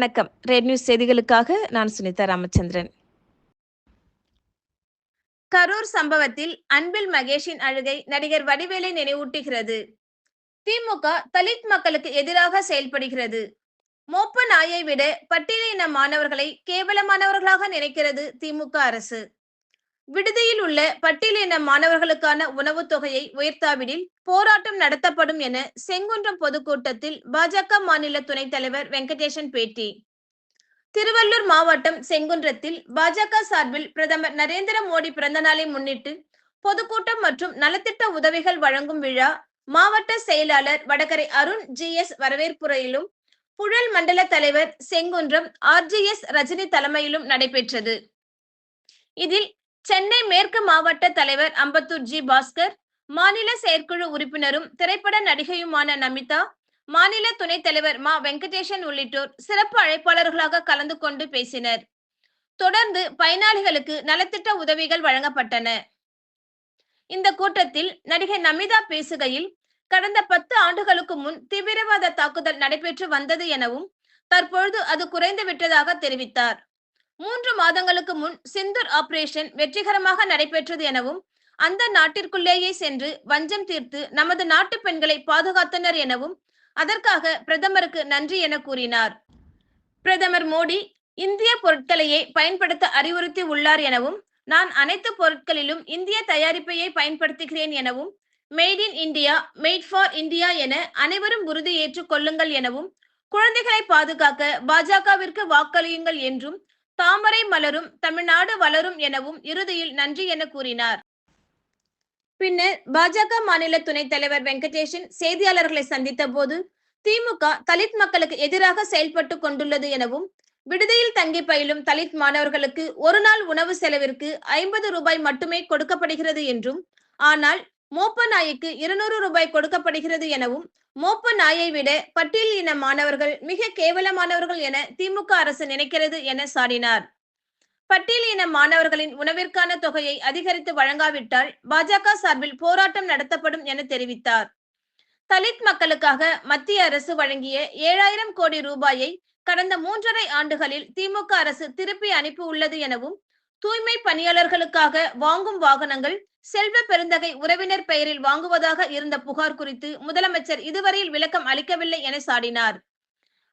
வணக்கம். Red news செய்திகளுக்காக நான் சுனிதா ராமச்சந்திரன். கரூர் சம்பவத்தில் அன்பில் மகேஷின் அழுகை நடிகர் வடிவேலை நினைவூட்டுகிறது. திமுக தலித் மக்களுக்கு எதிராக செயல்படுகிறது. மோப்ப நாயை விட பட்டியலின மாணவர்களை கேவலமானவர்களாக நினைக்கிறது திமுக அரசு. விடுதியில் உள்ள பட்டியலின மாணவர்களுக்கான உணவுத் தொகையை உயர்த்தாவிடில் போராட்டம் நடத்தப்படும் என செங்குன்றம் பொதுக்கூட்டத்தில் பாஜக மாநில துணைத் தலைவர் வெங்கடேசன் பேட்டி. திருவள்ளூர் மாவட்டம் செங்குன்றத்தில் பாஜக சார்பில் பிரதமர் நரேந்திர மோடி பிறந்தநாளை முன்னிட்டு பொதுக்கூட்டம் மற்றும் நலத்திட்ட உதவிகள் வழங்கும் விழா மாவட்ட செயலாளர் வடகரை அருண் ஜி எஸ் வரவேற்புரையிலும் புழல் மண்டல தலைவர் செங்குன்றம் ஆர்ஜிஎஸ் ரஜினி தலைமையிலும் நடைபெற்றது. இதில் சென்னை மேற்கு மாவட்ட தலைவர் அம்பத்தூர் ஜி. பாஸ்கர் மாநில செயற்குழு உறுப்பினரும் திரைப்பட நடிகையுமான நமிதா மாநில துணைத் தலைவர் மா. வெங்கடேசன் உள்ளிட்டோர் சிறப்பு அழைப்பாளர்களாக கலந்து கொண்டு பேசினர். தொடர்ந்து பயனாளிகளுக்கு நலத்திட்ட உதவிகள் வழங்கப்பட்டன. இந்த கூட்டத்தில் நடிகை நமிதா பேசுகையில் கடந்த பத்து ஆண்டுகளுக்கு முன் தீவிரவாத தாக்குதல் நடைபெற்று வந்தது எனவும் தற்பொழுது அது குறைந்து விட்டதாக தெரிவித்தார். மூன்று மாதங்களுக்கு முன் சிந்தூர் ஆபரேஷன் வெற்றிகரமாக நடைபெற்றது எனவும் அந்த நாட்டிற்குள்ளேயே சென்று வஞ்சம் தீர்த்து நமது நாட்டு பெண்களை பாதுகாத்தனர் எனவும் அதற்காக பிரதமருக்கு நன்றி என கூறினார். பிரதமர் மோடி இந்திய பொருட்களையே பயன்படுத்த அறிவுறுத்தி உள்ளார் எனவும் நான் அனைத்து பொருட்களிலும் இந்திய தயாரிப்பையே பயன்படுத்துகிறேன் எனவும் made in India made for India என அனைவரும் உறுதி ஏற்றுக் கொள்ளுங்கள் எனவும் குழந்தைகளை பாதுகாக்க பாஜகவிற்கு வாக்களியுங்கள் என்றும் தாமரை மலரும் தமிழ்நாடு வளரும் எனவும் இறுதியில் நன்றி என கூறினார். பின்னர் பாஜக மாநில துணைத் தலைவர் வெங்கடேஷன் செய்தியாளர்களை சந்தித்த போது திமுக தலித் மக்களுக்கு எதிராக செயல்பட்டு கொண்டுள்ளது எனவும் விடுதியில் தங்கி பயிலும் தலித் மாணவர்களுக்கு ஒரு நாள் உணவு செலவிற்கு ஐம்பது ரூபாய் மட்டுமே கொடுக்கப்படுகிறது என்றும் ஆனால் மோப்ப நாய்க்கு இருநூறு ரூபாய் கொடுக்கப்படுகிறது எனவும் மோப்ப நாயை விட பட்டியல் இன மாணவர்கள் மிக கேவலமானவர்கள் என திமுக அரசு நினைக்கிறது என சாடினார். பட்டியல் இன மாணவர்களின் உணவிற்கான தொகையை அதிகரித்து வழங்காவிட்டால் பாஜக சார்பில் போராட்டம் நடத்தப்படும் என தெரிவித்தார். தலித் மக்களுக்காக மத்திய அரசு வழங்கிய ஏழாயிரம் கோடி ரூபாயை கடந்த மூன்றரை ஆண்டுகளில் திமுக அரசு திருப்பி அனுப்பி உள்ளது எனவும் தூய்மை பணியாளர்களுக்காக வாங்கும் வாகனங்கள் செல்வ பெருந்தகை உறவினர் பெயரில் வாங்குவதாக இருந்த புகார் குறித்து முதலமைச்சர் இதுவரையில் விளக்கம் அளிக்கவில்லை என சாடினார்.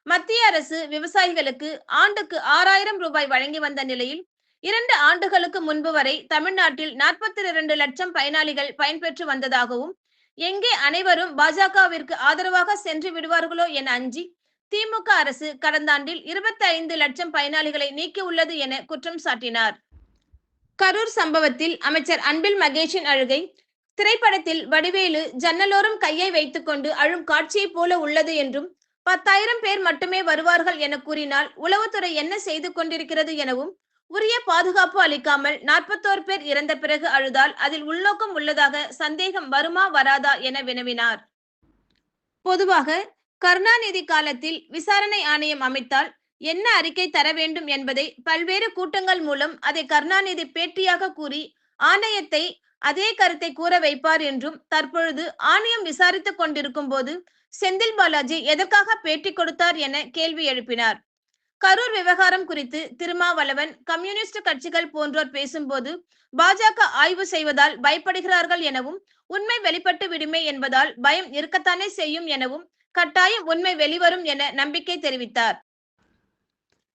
மத்திய அரசு விவசாயிகளுக்கு ஆண்டுக்கு ஆறாயிரம் ரூபாய் வழங்கி வந்த நிலையில் இரண்டு ஆண்டுகளுக்கு முன்பு வரை தமிழ்நாட்டில் நாற்பத்தி இரண்டு லட்சம் பயனாளிகள் பயன்பெற்று வந்ததாகவும் எங்கே அனைவரும் பாஜகவிற்கு ஆதரவாக சென்று விடுவார்களோ என அஞ்சி திமுக அரசு கடந்த ஆண்டில் இருபத்தி ஐந்து லட்சம் பயனாளிகளை நீக்கியுள்ளது என குற்றம் சாட்டினார். கரூர் சம்பவத்தில் அமைச்சர் அன்பில் மகேஷின் அழுகை. திரைப்படத்தில் வடிவேலு ஜன்னலோரம் கையை வைத்துக்கொண்டு அழும் காட்சியைப் போல உள்ளது என்றும் பத்தாயிரம் பேர் மட்டுமே வருவார்கள் என கூறினால் உளவுத்துறை என்ன செய்து கொண்டிருக்கிறது எனவும் உரிய பாதுகாப்பு அளிக்காமல் நாற்பத்தோரு பேர் இறந்த பிறகு அழுதால் அதில் உள்நோக்கம் உள்ளதாக சந்தேகம் வருமா வராதா என வினவினார். பொதுவாக கருணாநிதி காலத்தில் விசாரணை ஆணையம் அமைத்தால் என்ன அறிக்கை தர வேண்டும் என்பதை பல்வேறு கூட்டங்கள் மூலம் அதை கருணாநிதி பேட்டியாக கூறி ஆணையத்தை அதே கருத்தை கூற வைப்பார் என்றும் தற்பொழுது ஆணையம் விசாரித்துக் கொண்டிருக்கும் போது செந்தில் பாலாஜி எதற்காக பேட்டி கொடுத்தார் என கேள்வி எழுப்பினார். கரூர் விவகாரம் குறித்து திருமாவளவன் கம்யூனிஸ்ட் கட்சிகள் போன்றோர் பேசும்போது பாஜக ஆய்வு செய்வதால் பயப்படுகிறார்கள் எனவும் உண்மை வெளிப்பட்டு விடுமே என்பதால் பயம் இருக்கத்தானே செய்யும் எனவும் கட்டாயம் உண்மை வெளிவரும் என நம்பிக்கை தெரிவித்தார்.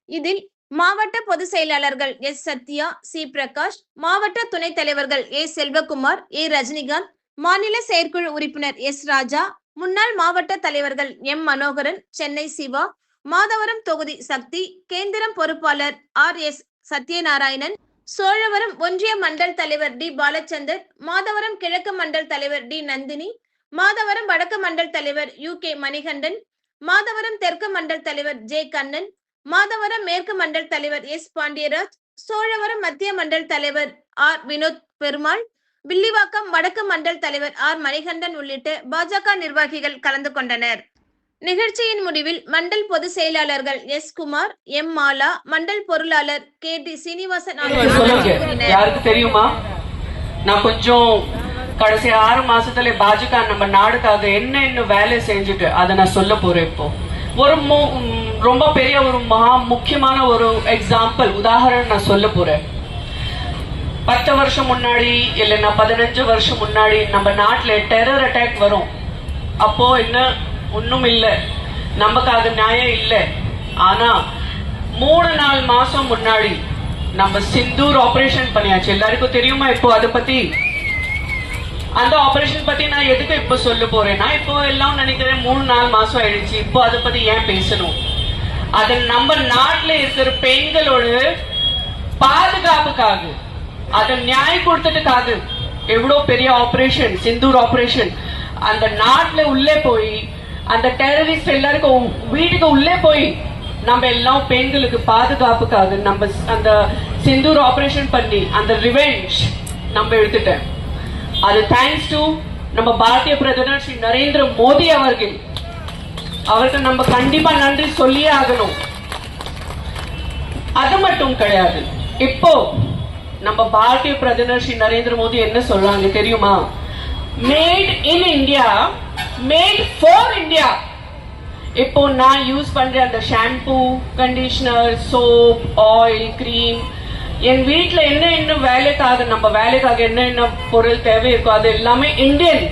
இதில் மாவட்ட பொதுச் செயலாளர்கள் எஸ். சத்யா சி. பிரகாஷ் மாவட்ட துணைத் தலைவர்கள் ஏ. செல்வகுமார் ஏ. ரஜினிகாந்த் மாநில செயற்குழு உறுப்பினர் எஸ். ராஜா முன்னாள் மாவட்ட தலைவர்கள் எம். மனோகரன் சென்னை சிவா மாதவரம் தொகுதி சக்தி கேந்திரம் பொறுப்பாளர் ஆர். எஸ். சத்யநாராயணன் சோழவரம் ஒன்றிய மண்டல் தலைவர் டி. பாலச்சந்தர் மாதவரம் கிழக்கு மண்டல் தலைவர் டி. நந்தினி மாதவரம் வடக்கு மண்டல் தலைவர் யு. கே. மணிகண்டன் மாதவரம் தெற்கு மண்டல் தலைவர் ஜே. கண்ணன் மாதவரம் மேற்கு மண்டல் தலைவர் எஸ் பாண்டியராஜ் சோழவரம் மத்திய மண்டல் தலைவர் ஆர் வினோத் பெருமாள் வில்லிவாக்கம் வடக்கு மண்டல் தலைவர் ஆர் மணிகண்டன் உள்ளிட்ட பாஜக நிர்வாகிகள் கலந்து கொண்டனர். நிகழ்ச்சியின் முடிவில் மண்டல் பொதுச் செயலாளர்கள் எஸ் குமார் எம் மாலா மண்டல் பொருளாளர் கே டி சீனிவாசன் ஆகியோர் தெரியுமா? நான் கொஞ்சம் கடைசி ஆறு மாசத்துல பாஜக நம்ம நாடுக்காக என்ன இன்னும் வேலை செஞ்சுட்டு அதை நான் சொல்ல போறேன் இப்போ. ஒரு மு- ரொம்ப பெரிய ஒரு மகா முக்கியமான ஒரு எக்ஸாம்பிள் உதாரணம் நான் சொல்ல போறேன். பத்து வருஷம் முன்னாடி இல்லைன்னா பதினஞ்சு வருஷம் முன்னாடி நம்ம நாட்டில் டெரர் அட்டாக் வரும். அப்போ என்ன? ஒன்றும் இல்லை. நமக்கு அது நியாயம் இல்லை. ஆனால் மூணு நாலு மாதம் முன்னாடி நம்ம சிந்தூர் ஆப்ரேஷன் பண்ணியாச்சு. எல்லாருக்கும் தெரியுமா இப்போ அதை பற்றி அந்த ஆபரேஷன் பத்தி நான் எதுக்கு இப்போ சொல்ல போறேன்னா இப்போ எல்லாம் நினைக்கிறேன் மூணு நாலு மாசம் ஆயிடுச்சு. இப்போ அதை பத்தி ஏன் பேசணும்? அது நம்ம நாட்டில் இருக்கிற பெண்களோட பாதுகாப்புக்காக அதை நியாயம் கொடுத்ததுக்காக எவ்வளோ பெரிய ஆபரேஷன் சிந்தூர் ஆபரேஷன் அந்த நாட்டில் உள்ளே போய் அந்த டெரரிஸ்ட் எல்லாருக்கும் வீட்டுக்கு உள்ளே போய் நம்ம எல்லாம் பெண்களுக்கு பாதுகாப்புக்காக நம்ம அந்த சிந்தூர் ஆபரேஷன் பண்ணி அந்த ரிவெஞ்ச் நம்ம எடுத்துட்டேன். அது தேங்க்ஸ் டு நம்ம பாரதிய பிரதமர் ஸ்ரீ நரேந்திர மோடி அவர்கள். அவருக்கு நம்ம கண்டிப்பா நன்றி சொல்லியே ஆகணும். அது மட்டும் கிடையாது. இப்போ நம்ம பாரதிய பிரதமர் ஸ்ரீ நரேந்திர மோடி என்ன சொல்றாங்க தெரியுமா? Made in India made for India இப்போ நான் யூஸ் பண்ற அந்த shampoo conditioner soap oil cream என் வீட்டில் என்ன என்ன வேலைக்காக நம்ம வேலைக்காக என்ன என்ன பொருள் தேவை இருக்கோ அது எல்லாமே இந்தியன்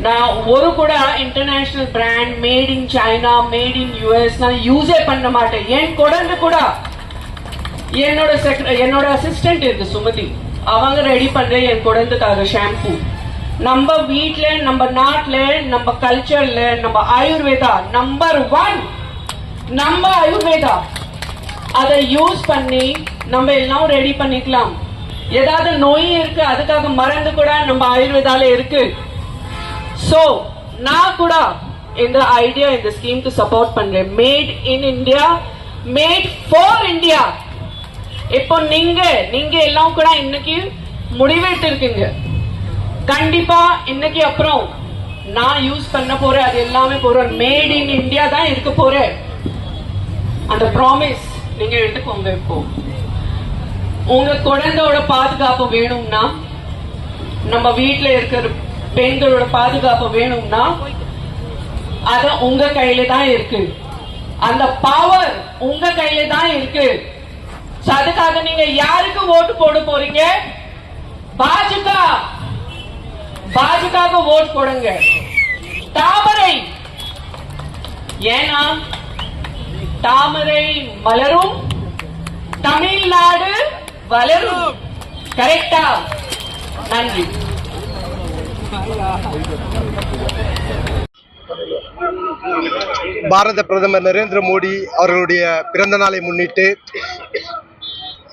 நான் ஒரு கூட international brand made in China made in US நான் யூஸே பண்ண மாட்டேன். என் குழந்தை கூட என்னோட என்னோட அசிஸ்டன்ட் இருக்கு சுமதி. அவங்க ரெடி பண்ற என் குழந்தைக்காக ஷாம்பு நம்ம வீட்ல நம்ம நாட்டுல நம்ம கல்ச்சர்ல நம்ம ஆயுர்வேதா நம்பர் ஒன் நம்ம ஆயுர்வேதா. அதை யூஸ் பண்ணி நம்ம எல்லாம் ரெடி பண்ணிக்கலாம். ஏதாவது நோய் இருக்கு அதுக்காக மருந்து கூட நம்ம ஆயுர்வேதால இருக்கு. சோ நான் கூட இந்த ஐடியா இந்த ஸ்கீம்க்கு சப்போர்ட் பண்றேன். Made in India made for India இப்போ நீங்க நீங்க எல்லாம் கூட இன்னைக்கு முடிவெடுத்து இருக்கீங்க. கண்டிப்பா இன்னைக்கு அப்புறம் நான் யூஸ் பண்ண போறேன் அது எல்லாமே போறேன். மேட் இன் இந்தியா தான் இருக்க போறேன். அந்த ப்ராமிஸ் நீங்க எடுத்துக்கோங்க இப்போ. உங்க குழந்தையோட பாதுகாப்பு வேணும்னா நம்ம வீட்டுல இருக்கிற பெண்களோட பாதுகாப்பு வேணும்னா அது உங்க கையில தான் இருக்கு. அந்த பவர் உங்க கையில தான் இருக்கு. அதுக்காக நீங்க யாருக்கு ஓட்டு போட போறீங்க? பாஜக. பாஜக ஓட் போடுங்க. தாமரை. ஏன்னா தாமரை மலரும் தமிழ்நாடு வளரும். கரெக்டா நன்றி. பாரத பிரதமர் நரேந்திர மோடி அவர்களுடைய பிறந்த நாளை முன்னிட்டு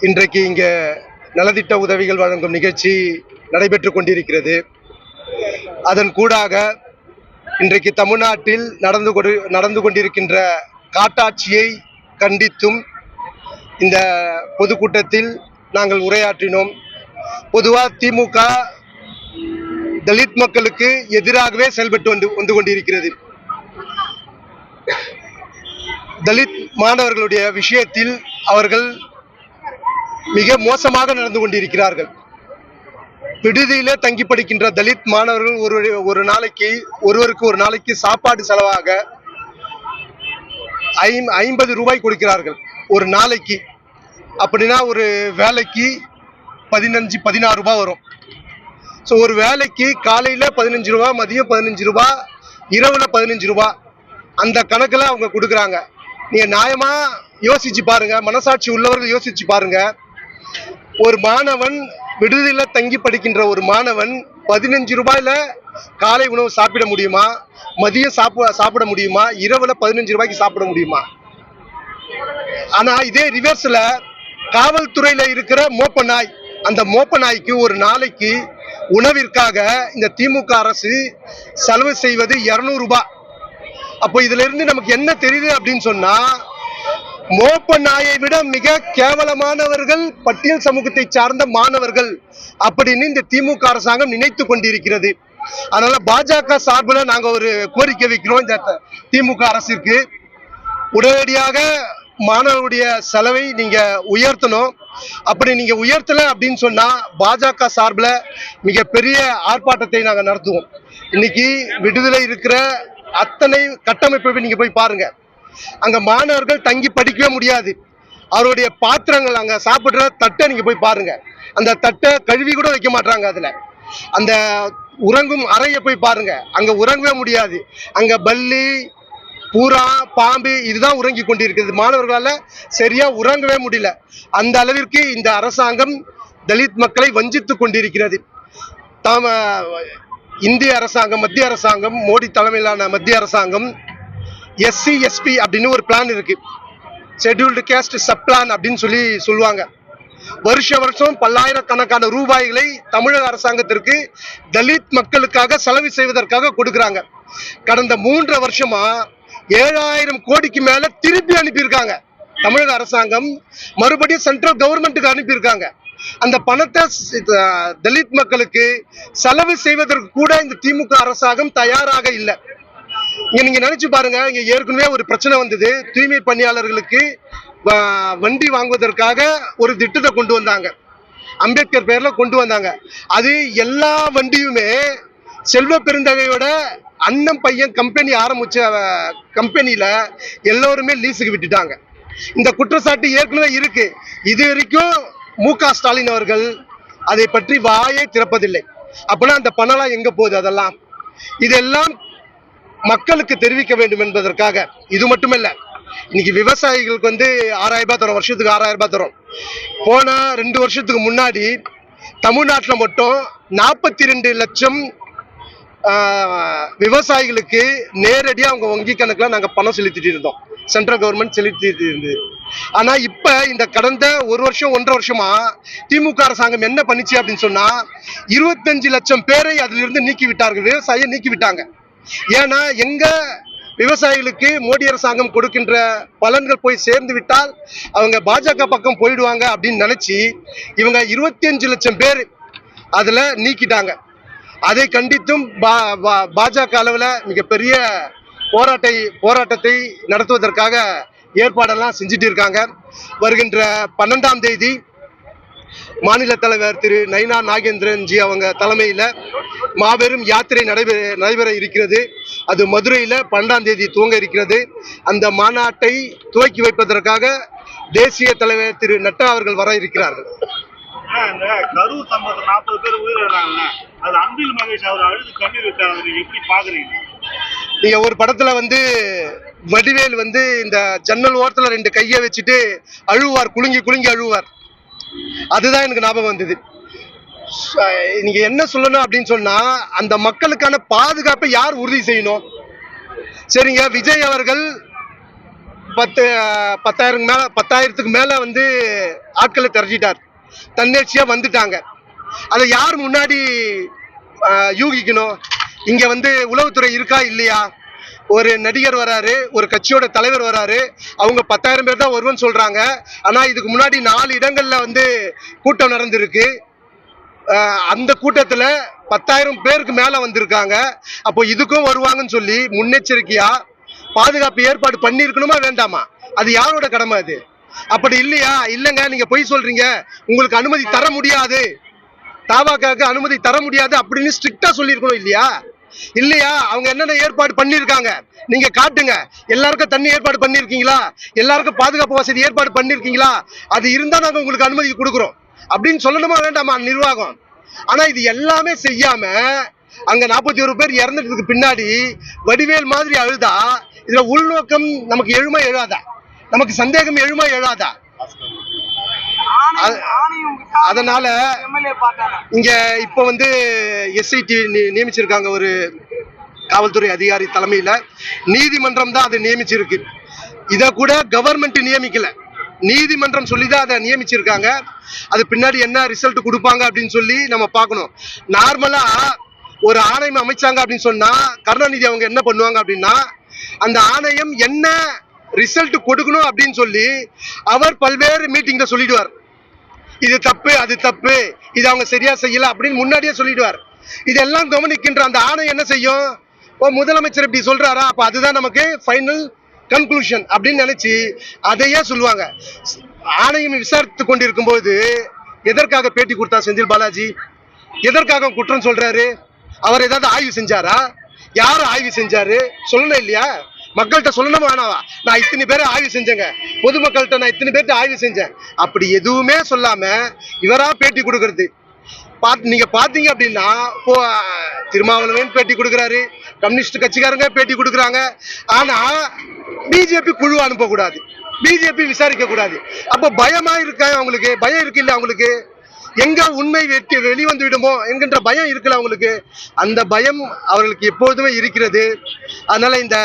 இன்றைக்கு இங்கே நலத்திட்ட உதவிகள் வழங்கும் நிகழ்ச்சி நடைபெற்று கொண்டிருக்கிறது. அதன் கூடாக இன்றைக்கு தமிழ்நாட்டில் நடந்து கொடு நடந்து கொண்டிருக்கின்ற காட்டாட்சியை கண்டித்தும் இந்த பொதுக்கூட்டத்தில் நாங்கள் உரையாற்றினோம். பொதுவாக திமுக தலித் மக்களுக்கு எதிராகவே செயல்பட்டு வந்து வந்து கொண்டிருக்கிறது. தலித் மாணவர்களுடைய விஷயத்தில் அவர்கள் மிக மோசமாக நடந்து கொண்டிருக்கிறார்கள். விடுதியில தங்கி படிக்கின்ற தலித் மாணவர்கள் ஒரு ஒரு நாளைக்கு ஒருவருக்கு ஒரு நாளைக்கு சாப்பாடு செலவாக ஐம்பது ரூபாய் கொடுக்கிறார்கள். ஒரு நாளைக்கு. அப்படின்னா ஒரு வேலைக்கு பதினஞ்சு பதினாறு ரூபாய் வரும். ஸோ ஒரு வேலைக்கு காலையில் பதினஞ்சு ரூபா மதியம் பதினஞ்சு ரூபா இரவில் பதினஞ்சு ரூபா. அந்த கணக்கில் அவங்க கொடுக்குறாங்க. நீங்கள் நியாயமாக யோசிச்சு பாருங்கள் மனசாட்சி உள்ளவர்கள் யோசிச்சு பாருங்கள் ஒரு மாணவன் விடுதியில் தங்கி படிக்கின்ற ஒரு மாணவன் பதினஞ்சு ரூபாயில் காலை உணவு சாப்பிட முடியுமா? மதியம் சாப்பிட சாப்பிட முடியுமா? இரவுல பதினஞ்சு ரூபாய்க்கு சாப்பிட முடியுமா? ஆனா இதே ரிவர்ஸ்ல காவல்துறையில இருக்கிற மோப்ப நாய் அந்த மோப்ப நாய்க்கு ஒரு நாளைக்கு உணவிற்காக இந்த திமுக அரசு செலவு செய்வது இருநூறு ரூபாய் அப்போ இதுல இருந்து நமக்கு என்ன தெரியுது அப்படின்னு சொன்னா மோப்ப நாயை விட மிக கேவலமானவர்கள் பட்டியல் சமூகத்தை சார்ந்த மாணவர்கள் அப்படின்னு இந்த திமுக அரசாங்கம் நினைத்து கொண்டிருக்கிறது. அதனால பாஜக சார்பில் நாங்க ஒரு கோரிக்கை வைக்கிறோம் இந்த திமுக அரசிற்கு. உடனடியாக மாணவருடைய செலவை நீங்க உயர்த்தணும். அப்படி நீங்க உயர்த்தல அப்படின்னு சொன்னா பாஜக சார்பில் மிகப்பெரிய ஆர்ப்பாட்டத்தை நாங்க நடத்துவோம். இன்னைக்கு விடுதலை இருக்கிற அத்தனை கட்டமைப்பை நீங்க போய் பாருங்க. அங்க மாணவர்கள் தங்கி படிக்கவே முடியாது. அவருடைய பாத்திரங்கள் அங்க சாப்பிடுற தட்டை நீங்க போய் பாருங்க. அந்த தட்டை கழுவி கூட வைக்க மாட்டாங்க அதுல. அந்த உறங்கும் அறையை போய் பாருங்க. அங்க உறங்கவே முடியாது. அங்க பல்லி பூரா பாம்பு இதுதான் உறங்கி கொண்டிருக்கிறது. மாணவர்களால சரியா உறங்கவே முடியல. அந்த அளவிற்கு இந்த அரசாங்கம் தலித் மக்களை வஞ்சித்து கொண்டிருக்கிறது. தாம இந்திய அரசாங்கம் மத்திய அரசாங்கம் மோடி தலைமையிலான மத்திய அரசாங்கம் எஸ்சி எஸ்பி அப்படின்னு ஒரு பிளான் இருக்கு. ஷெட்யூல்டு கேஸ்ட் சப் பிளான் அப்படின்னு சொல்லி சொல்லுவாங்க. வருஷ வருஷம் பல்லாயிரக்கணக்கான ரூபாய்களை தமிழக அரசாங்கத்திற்கு தலித் மக்களுக்காக செலவு செய்வதற்காக கொடுக்கிறாங்க. கடந்த மூன்றரை வருஷமா ஏழாயிரம் கோடிக்கு மேல திருப்பி அனுப்பியிருக்காங்க. தமிழக அரசாங்கம் மறுபடியும் சென்ட்ரல் கவர்மெண்ட்டுக்கு அனுப்பியிருக்காங்க. அந்த பணத்தை தலித் மக்களுக்கு செலவு செய்வதற்கு கூட இந்த திமுக அரசாங்கம் தயாராக இல்லை. இங்க நீங்க நினைச்சு பாருங்க இங்க ஏற்கனவே ஒரு பிரச்சனை வந்தது. தூய்மை பணியாளர்களுக்கு வண்டி வாங்குவதற்காக ஒரு திட்டத்தை கொண்டு வந்தாங்க. அம்பேத்கர் பேர்ல கொண்டு வந்தாங்க. அது எல்லா வண்டியுமே செல்வ பெருந்தகையோட அண்ணன் பையன் கம்பெனி ஆரம்பிச்ச கம்பெனியில் எல்லோருமே லீஸுக்கு விட்டுட்டாங்க. இந்த குற்றச்சாட்டு ஏற்கனவே இருக்கு. இது வரைக்கும் மு க ஸ்டாலின் அவர்கள் அதை பற்றி வாயே திறப்பதில்லை. அப்படின்னா அந்த பணம்லாம் எங்க போகுது அதெல்லாம்? இதெல்லாம் மக்களுக்கு தெரிவிக்க வேண்டும் என்பதற்காக. இது மட்டுமல்ல இன்னைக்கு விவசாயிகளுக்கு வந்து ஆறாயிரம் ரூபாய் தரும் வருஷத்துக்கு ஆறாயிரம் ரூபாய் தரும். போன ரெண்டு வருஷத்துக்கு முன்னாடி தமிழ்நாட்டில் மட்டும் நாற்பத்தி ரெண்டு லட்சம் ஆஹ், விவசாயிகளுக்கு நேரடியாக அவங்க வங்கி கணக்கில் நாங்கள் பணம் செலுத்திட்டு இருந்தோம். சென்ட்ரல் கவர்மெண்ட் செலுத்திட்டு இருந்தது. ஆனா இப்ப இந்த கடந்த ஒரு வருஷம் ஒன்றரை வருஷமா திமுக அரசாங்கம் என்ன பண்ணிச்சு அப்படின்னு சொன்னா இருபத்தஞ்சு லட்சம் பேரை அதிலிருந்து நீக்கி விட்டார்கள் விவசாயியை நீக்கி விட்டாங்க ஏன்னா எங்க விவசாயிகளுக்கு மோடி அரசாங்கம் கொடுக்கின்ற பலன்கள் போய் சேர்ந்து விட்டால் அவங்க பாஜக பக்கம் போயிடுவாங்க அப்படின்னு நினைச்சு இவங்க இருபத்தி அஞ்சு லட்சம் பேர் அதுல நீக்கிட்டாங்க. அதை கண்டித்தும் பா- பாஜக அளவில் மிகப்பெரிய போராட்டை போராட்டத்தை நடத்துவதற்காக ஏற்பாடெல்லாம் செஞ்சுட்டு இருக்காங்க. வருகின்ற பன்னெண்டாம் தேதி மாநில தலைவர் திரு நைனா நாகேந்திரன் ஜி அவங்க தலைமையில் மாபெரும் யாத்திரை நடைபெற நடைபெற இருக்கிறது. அது மதுரையில் பன்னெண்டாம் தேதி துவங்க இருக்கிறது. அந்த மாநாட்டை துவக்கி வைப்பதற்காக தேசிய தலைவர் திரு நட்டா அவர்கள் வர இருக்கிறார்கள். கரூர் நாற்பது பேர் உயிரிழந்தாங்க அது அன்பில் மகேஷ் அவர் அழுது கண்ணீர் விட்டார் அதை நீங்க எப்படி பாக்குறீங்க? நீங்க ஒரு படத்துல வந்து வடிவேல் வந்து இந்த ஜன்னல் ஓரத்துல ரெண்டு கையை வச்சுட்டு அழுவார் குலுங்கி குலுங்கி அழுவார். அதுதான் எனக்கு ஞாபகம் வந்தது. நீங்க என்ன சொல்லணும் அப்படின்னு சொன்னா அந்த மக்களுக்கான பாதுகாப்பை யார் உறுதி செய்யணும்? சரிங்க விஜய் அவர்கள் பத்து பத்தாயிரம் மேல பத்தாயிரத்துக்கு மேல வந்து ஆட்களை திரட்டிட்டார். தன்னெழுச்சியா வந்துட்டாங்க. அதை யார் முன்னாடி யூகிக்கணும்? இங்க வந்து உளவுத்துறை இருக்கா இல்லையா? ஒரு நடிகர் வராரு ஒரு கட்சியோட தலைவர் வராரு அவங்க பத்தாயிரம் பேர் தான் வருவேன்னு சொல்றாங்க. ஆனா இதுக்கு முன்னாடி நாலு இடங்கள்ல வந்து கூட்டம் நடந்திருக்கு. அந்த கூட்டத்தில் பத்தாயிரம் பேருக்கு மேல வந்திருக்காங்க. அப்போ இதுக்கும் வருவாங்கன்னு சொல்லி முன்னெச்சரிக்கையா பாதுகாப்பு ஏற்பாடு பண்ணியிருக்கணுமா வேண்டாமா? அது யாரோட கடமை அது? அப்படி இல்லையா? இல்லைங்க நீங்க பொய் சொல்றீங்க. உங்களுக்கு அனுமதி தர முடியாது. தாபாக்காவுக்கு அனுமதி தர முடியாது அப்படின்னு ஸ்ட்ரிக்டா சொல்லியிருக்கணும் இல்லையா? இல்லையா? அவங்க என்னென்ன ஏற்பாடு பண்ணியிருக்காங்க? நீங்க காட்டுங்க. எல்லாருக்கும் தண்ணி ஏற்பாடு பண்ணியிருக்கீங்களா? எல்லாருக்கும் பாதுகாப்பு வசதி ஏற்பாடு பண்ணியிருக்கீங்களா? அது இருந்தா நாங்கள் உங்களுக்கு அனுமதி கொடுக்குறோம். அப்படின்னு சொல்லணுமா வேண்டாமா? நிர்வாகம். ஆனா இது எல்லாமே செய்யாம அங்க நாற்பத்தி ஒரு பேர் இறந்துட்டதுக்கு பின்னாடி வடிவேல் மாதிரி அழுதா இதுல உள்நோக்கம் நமக்கு எழுமா எழாதா நமக்கு சந்தேகம் எழுமா எழாதா அது- அதனால இங்க இப்ப வந்து எஸ்ஐடி நியமிச்சிருக்காங்க ஒரு காவல்துறை அதிகாரி தலைமையில. நீதிமன்றம் தான் அதை நியமிச்சிருக்கு. இத கூட கவர்மெண்ட் நியமிக்கல. நீதிமன்றம் சொல்லி தான் அதை நியமிச்சிருக்காங்க. அது பின்னாடி என்ன ரிசல்ட் கொடுப்பாங்க அப்படின்னு சொல்லி நம்ம பார்க்கணும். நார்மலா ஒரு ஆணையம் அமைச்சாங்க அப்படின்னு சொன்னா கருணாநிதி அவங்க என்ன பண்ணுவாங்க அப்படின்னா அந்த ஆணையம் என்ன ரிசல்ட் கொடுக்கணும் அப்படின்னு சொல்லி அவர் பல்வேறு மீட்டிங்ல சொல்லிடுவார். இது தப்பு அது தப்பு இது அவங்க சரியா செய்யல அப்படின்னு முன்னாடியே சொல்லிடுவார். இதெல்லாம் கவனிக்கின்ற அந்த ஆணையம் என்ன செய்யும்? ஓ முதலமைச்சர் இப்படி சொல்றாரா? அப்ப அதுதான் நமக்கு ஃபைனல் கன்க்ளூஷன் அப்படின்னு நினைச்சு அதையே சொல்லுவாங்க. ஆணையம் விசாரித்து கொண்டிருக்கும் போது எதற்காக பேட்டி கொடுத்தா செந்தில் பாலாஜி? எதற்காக குற்றம் சொல்றாரு? அவர் ஏதாவது ஆய்வு செஞ்சாரா? யார் ஆய்வு செஞ்சாரு? சொல்லணும் இல்லையா? மக்கள்கிட்ட சொல்லணும் வேணாவா? நான் இத்தனை பேரை ஆய்வு செஞ்சேங்க. பொதுமக்கள்கிட்ட நான் இத்தனை பேர்கிட்ட ஆய்வு செஞ்சேன். அப்படி எதுவுமே சொல்லாம இவரா பேட்டி கொடுக்கறது. பாத் நீங்க பாத்தீங்க அப்படின்னா இப்போ திருமாவளவன் பேட்டி கொடுக்குறாரு. கம்யூனிஸ்ட் கட்சிக்காரங்க பேட்டி கொடுக்குறாங்க. ஆனால் பிஜேபி குழு அனுப்பக்கூடாது. பிஜேபி விசாரிக்க கூடாது அப்போ பயமா இருக்கா அவங்களுக்கு? பயம் இருக்கு இல்லை அவங்களுக்கு? எங்க உண்மை வெட்டி வெளிவந்து விடுமோ என்கின்ற பயம் இருக்குல்ல அவங்களுக்கு? அந்த பயம் அவர்களுக்கு எப்பொழுதுமே இருக்கிறது. அதனால இந்த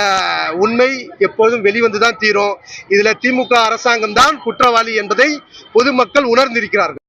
உண்மை எப்போதும் வெளிவந்து தான் தீரும். இதுல திமுக அரசாங்கம் தான் குற்றவாளி என்பதை பொதுமக்கள் உணர்ந்திருக்கிறார்கள்.